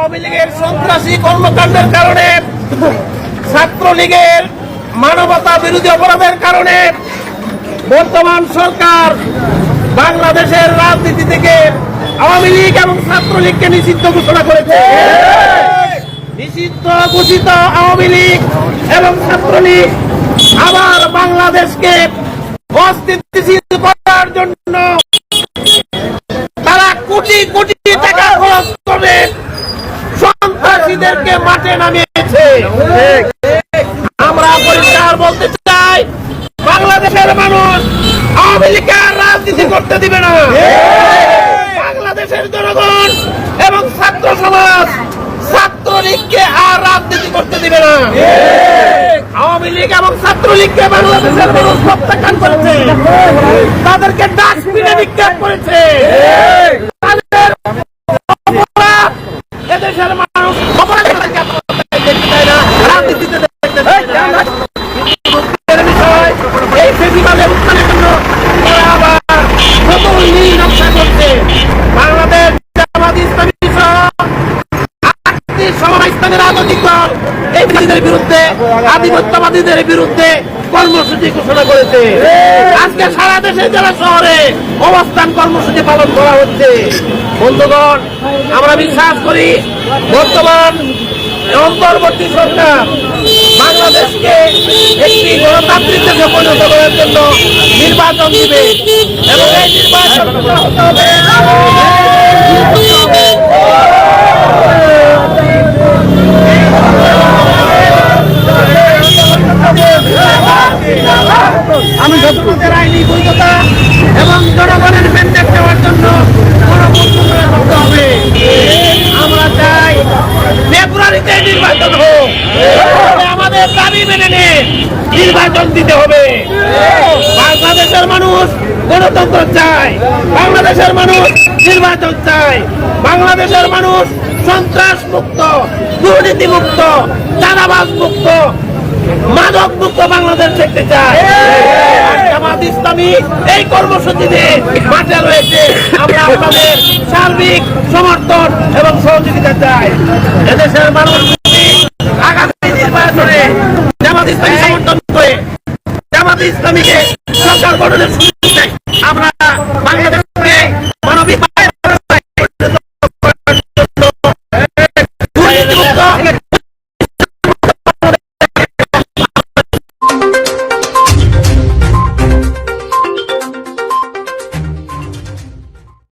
আওয়ামী লীগের সন্ত্রাসী কর্মকাণ্ডের কারণে মানবতা বিরোধী অপরাধের কারণে বর্তমান সরকার বাংলাদেশের রাজনীতি থেকে আওয়ামী লীগ এবং ছাত্রলীগকে নিষিদ্ধ ঘোষণা করেছে। নিষিদ্ধ ঘোষিত আওয়ামী লীগ এবং ছাত্রলীগ আবার বাংলাদেশকে অস্থিতিশীল করার জন্য তারা কোটি কোটি মাঠে নামিয়েছে। আমরা পরিষ্কার বলতে চাই, বাংলাদেশের মানুষ আওয়ামী রাজনীতি করতে দিবে না। বাংলাদেশের জনগণ এবং ছাত্র সমাজ ছাত্রলীগকে আর রাজনীতি করতে দিবে না। আওয়ামী লীগ এবং ছাত্রলীগকে বাংলাদেশের মানুষ প্রত্যাখ্যান করেছে। তাদেরকে ডাস্টবিনে নিক্ষেপ করেছে। এদেশের রাজনৈতিক এই বিরুদ্ধে, আধিপত্যবাদীদের বিরুদ্ধে কর্মসূচি ঘোষণা করেছে। আজকে সারা দেশে, জেলা শহরে অবস্থান কর্মসূচি পালন করা হচ্ছে। বন্ধুগণ, আমরা বিশ্বাস করি বর্তমান অন্তর্বর্তী সরকার বাংলাদেশকে একটি গণতান্ত্রিক দেশে পরিণত করার জন্য নির্বাচন দিবে এবং এই নির্বাচন আমি যতটুকের আইনি বৈধতা এবং জনগণের মেনটেন দেওয়ার জন্য করতে হবে। আমরা চাই ফেব্রুয়ারিতে নির্বাচন হোক। আমাদের দাবি মেনে নিয়ে নির্বাচন দিতে হবে। বাংলাদেশের মানুষ গণতন্ত্র চায়, বাংলাদেশের মানুষ নির্বাচন চায়, বাংলাদেশের মানুষ সন্ত্রাস মুক্ত, দুর্নীতি মুক্ত, চাঁদাবাজ মুক্ত মাদক মুক্ত বাংলাদেশ দেখতে চায় জামাত ইসলামী এই কর্মসূচিতে মাঠে রয়েছে। আমরা আপনাদের সার্বিক সমর্থন এবং সহযোগিতা চাই। এদেশের মানুষ আগামী নির্বাচনে জামাত ইসলামী সমর্থন করে জামাত ইসলামীকে সরকার গঠনের